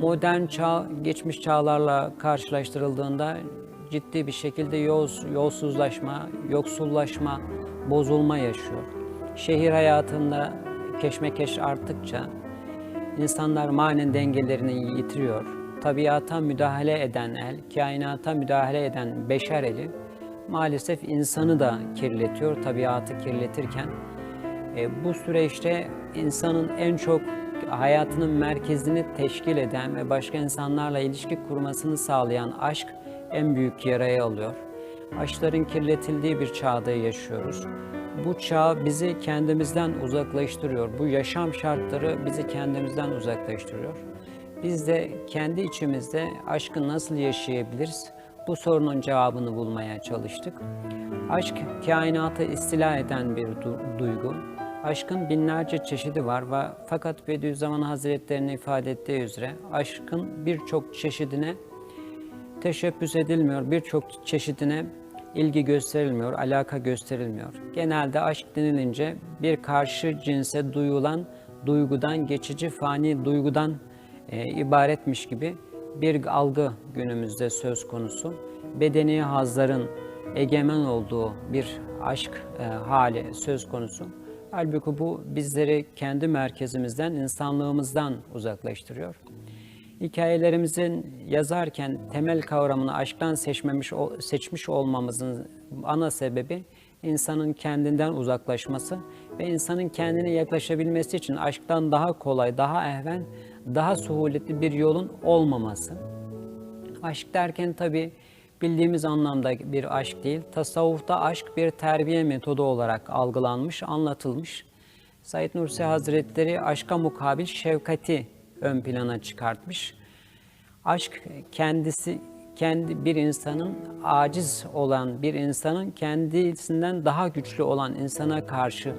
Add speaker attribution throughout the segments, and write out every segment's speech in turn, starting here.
Speaker 1: Modern çağ, geçmiş çağlarla karşılaştırıldığında ciddi bir şekilde yolsuz, yolsuzlaşma, yoksullaşma, bozulma yaşıyor. Şehir hayatında keşmekeş arttıkça insanlar manen dengelerini yitiriyor. Tabiata müdahale eden el, kainata müdahale eden beşer eli maalesef insanı da kirletiyor, tabiatı kirletirken e, bu süreçte insanın en çok hayatının merkezini teşkil eden ve başka insanlarla ilişki kurmasını sağlayan aşk en büyük yarayı alıyor. Aşkların kirletildiği bir çağda yaşıyoruz. Bu çağ bizi kendimizden uzaklaştırıyor. Bu yaşam şartları bizi kendimizden uzaklaştırıyor. Biz de kendi içimizde aşkı nasıl yaşayabiliriz? Bu sorunun cevabını bulmaya çalıştık. Aşk kainatı istila eden bir du- duygu. Aşkın binlerce çeşidi var ve fakat Bediüzzaman Hazretleri'nin ifade ettiği üzere aşkın birçok çeşidine teşebbüs edilmiyor, birçok çeşidine ilgi gösterilmiyor, alaka gösterilmiyor. Genelde aşk denilince bir karşı cinse duyulan duygudan, geçici fani duygudan e, ibaretmiş gibi bir algı günümüzde söz konusu. Bedeni hazların egemen olduğu bir aşk e, hali söz konusu. Halbuki bu bizleri kendi merkezimizden, insanlığımızdan uzaklaştırıyor. Hikayelerimizin yazarken temel kavramını aşktan seçmemiş seçmiş olmamızın ana sebebi insanın kendinden uzaklaşması ve insanın kendine yaklaşabilmesi için aşktan daha kolay, daha ehven, daha suhuletli bir yolun olmaması. Aşk derken tabi bildiğimiz anlamda bir aşk değil. Tasavvufta aşk bir terbiye metodu olarak algılanmış, anlatılmış. Said Nursi Hazretleri aşka mukabil şefkati ön plana çıkartmış. Aşk kendisi kendi bir insanın aciz olan bir insanın kendisinden daha güçlü olan insana karşı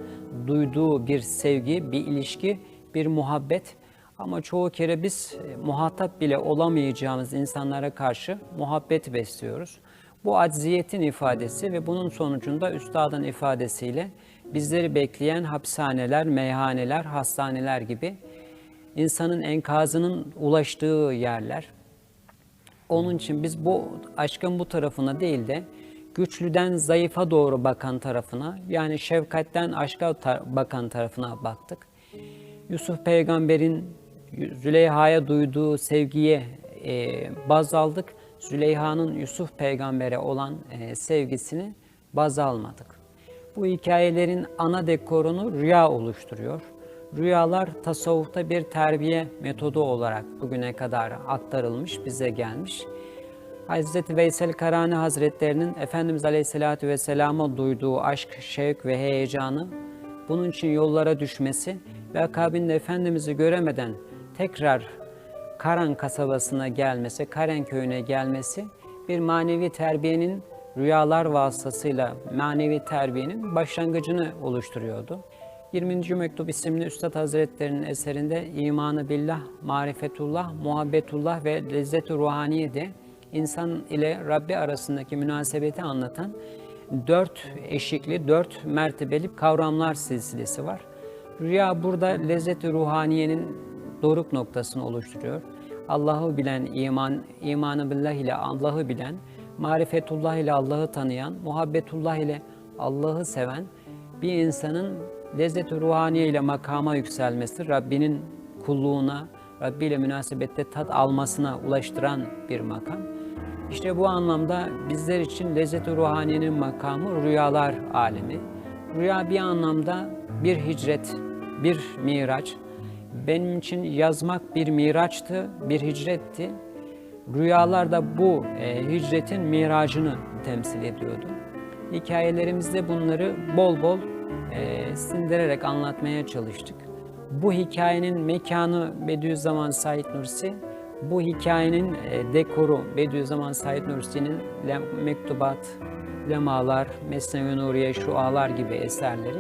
Speaker 1: duyduğu bir sevgi, bir ilişki, bir muhabbet ama çoğu kere biz e, muhatap bile olamayacağımız insanlara karşı muhabbet besliyoruz. Bu acziyetin ifadesi ve bunun sonucunda üstadın ifadesiyle bizleri bekleyen hapishaneler, meyhaneler, hastaneler gibi insanın enkazının ulaştığı yerler. Onun için biz bu aşkın bu tarafına değil de güçlüden zayıfa doğru bakan tarafına yani şefkatten aşka tar- bakan tarafına baktık. Yusuf peygamberin Züleyha'ya duyduğu sevgiye e, baz aldık. Züleyha'nın Yusuf peygambere olan e, sevgisini baz almadık. Bu hikayelerin ana dekorunu rüya oluşturuyor. Rüyalar tasavvufta bir terbiye metodu olarak bugüne kadar aktarılmış, bize gelmiş. Hazreti Veysel Karani Hazretlerinin Efendimiz Aleyhisselatü Vesselam'a duyduğu aşk, şevk ve heyecanı, bunun için yollara düşmesi ve akabinde Efendimiz'i göremeden tekrar Karan kasabasına gelmesi, Karen köyüne gelmesi bir manevi terbiyenin rüyalar vasıtasıyla manevi terbiyenin başlangıcını oluşturuyordu. 20. Mektup isimli Üstad Hazretlerinin eserinde imanı billah, marifetullah, muhabbetullah ve lezzet-i ruhaniyede insan ile Rabbi arasındaki münasebeti anlatan dört eşikli, dört mertebeli kavramlar silsilesi var. Rüya burada lezzet-i ruhaniyenin doruk noktasını oluşturuyor. Allah'ı bilen iman, imanı billah ile Allah'ı bilen, marifetullah ile Allah'ı tanıyan, muhabbetullah ile Allah'ı seven bir insanın lezzet-i ruhaniye ile makama yükselmesi, Rabbinin kulluğuna, Rabbi ile münasebette tat almasına ulaştıran bir makam. İşte bu anlamda bizler için lezzet-i ruhaniyenin makamı rüyalar alemi. Rüya bir anlamda bir hicret, bir miraç. Benim için yazmak bir miraçtı, bir hicretti. Rüyalar da bu e, hicretin miracını temsil ediyordu. Hikayelerimizde bunları bol bol e, sindirerek anlatmaya çalıştık. Bu hikayenin mekanı Bediüzzaman Said Nursi, bu hikayenin e, dekoru Bediüzzaman Said Nursi'nin mektubat, lemalar, Mesnevi Nuriye, şualar gibi eserleri.